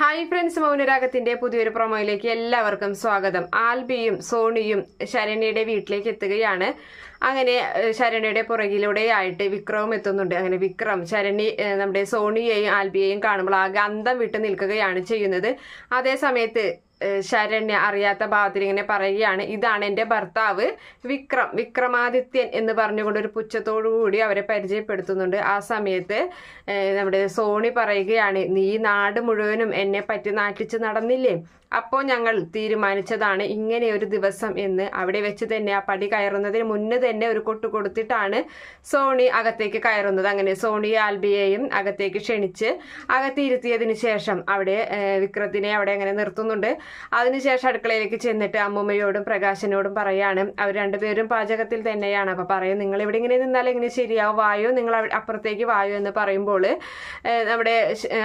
Hi friends മൗനരാഗത്തിന്റെ പുതിയൊരു പ്രൊമോയിലേക്ക് എല്ലാവർക്കും സ്വാഗതം. ആൽബിയും സോണിയും ശരണ്യയുടെ വീട്ടിലേക്ക് എത്തുകയാണ്. അങ്ങനെ ശരണ്യയുടെ പുറകിലൂടെയായിട്ട് വിക്രവും എത്തുന്നുണ്ട്. അങ്ങനെ വിക്രം ശരണി നമ്മുടെ സോണിയെയും ആൽബിയെയും കാണുമ്പോൾ ആ ഗന്ധം വിട്ട് നിൽക്കുകയാണ് ചെയ്യുന്നത്. അതേ സമയത്ത് ശരണ്യ അറിയാത്ത ഭാവത്തിൽ ഇങ്ങനെ പറയുകയാണ്. ഇതാണ് എന്റെ ഭർത്താവ് വിക്രം. വിക്രമാദിത്യൻ എന്ന് പറഞ്ഞുകൊണ്ട് ഒരു പുച്ഛത്തോടു കൂടി അവരെ പരിചയപ്പെടുത്തുന്നുണ്ട്. ആ സമയത്ത് നമ്മുടെ സോണി പറയുകയാണ് നീ നാട് മുഴുവനും എന്നെ പറ്റി നാട്ടിച്ച് നടന്നില്ലേ? അപ്പോൾ ഞങ്ങൾ തീരുമാനിച്ചതാണ് ഇങ്ങനെ ഒരു ദിവസം എന്ന്. അവിടെ വെച്ച് തന്നെ ആ പടി കയറുന്നതിന് മുന്നേ തന്നെ ഒരു കൊട്ടു കൊടുത്തിട്ടാണ് സോണി അകത്തേക്ക് കയറുന്നത്. അങ്ങനെ സോണി ആൽബിയെയും അകത്തേക്ക് ക്ഷണിച്ച് അകത്തിരുത്തിയതിന് ശേഷം അവിടെ വിക്രത്തിനെ അവിടെ അങ്ങനെ നിർത്തുന്നുണ്ട്. അതിനുശേഷം അടുക്കളയിലേക്ക് ചെന്നിട്ട് അമ്മൂമ്മയോടും പ്രകാശനോടും പറയാണ് അവർ രണ്ടുപേരും പാചകത്തിൽ തന്നെയാണ്. അപ്പോൾ പറയും നിങ്ങൾ ഇവിടെ ഇങ്ങനെ നിന്നാൽ എങ്ങനെ ശരിയാവും? വായോ നിങ്ങൾ അപ്പുറത്തേക്ക് വായോ എന്ന് പറയുമ്പോൾ നമ്മുടെ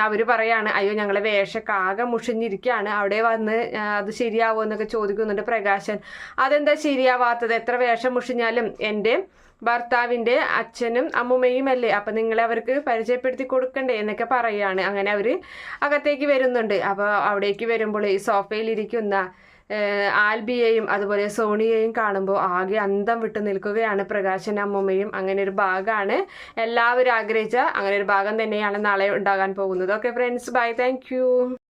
അവർ പറയാണ് അയ്യോ ഞങ്ങളെ വേഷമൊക്കെ ആകെ മുഷിഞ്ഞിരിക്കുകയാണ് അവിടെ വന്ന് അത് ശരിയാവുമോ എന്നൊക്കെ ചോദിക്കുന്നുണ്ട് പ്രകാശൻ. അതെന്താ ശരിയാവാത്തത്? എത്ര വേഷം മുഷിഞ്ഞാലും എന്റെ ഭർത്താവിന്റെ അച്ഛനും അമ്മുമ്മയും അല്ലേ അപ്പം നിങ്ങൾ അവർക്ക് പരിചയപ്പെടുത്തി കൊടുക്കണ്ടേ എന്നൊക്കെ പറയാണ്. അങ്ങനെ അവർ അകത്തേക്ക് വരുന്നുണ്ട്. അപ്പോൾ അവിടേക്ക് വരുമ്പോൾ ഈ സോഫയിലിരിക്കുന്ന ആൽബിയെയും അതുപോലെ സോണിയെയും കാണുമ്പോൾ ആകെ അന്തം വിട്ട് നിൽക്കുകയാണ് പ്രകാശൻ അമ്മുമ്മയും. അങ്ങനെ ഒരു ഭാഗമാണ് എല്ലാവരും ആഗ്രഹിച്ച അങ്ങനെ ഒരു ഭാഗം തന്നെയാണ് നാളെ ഉണ്ടാകാൻ പോകുന്നത്. Okay friends bye thank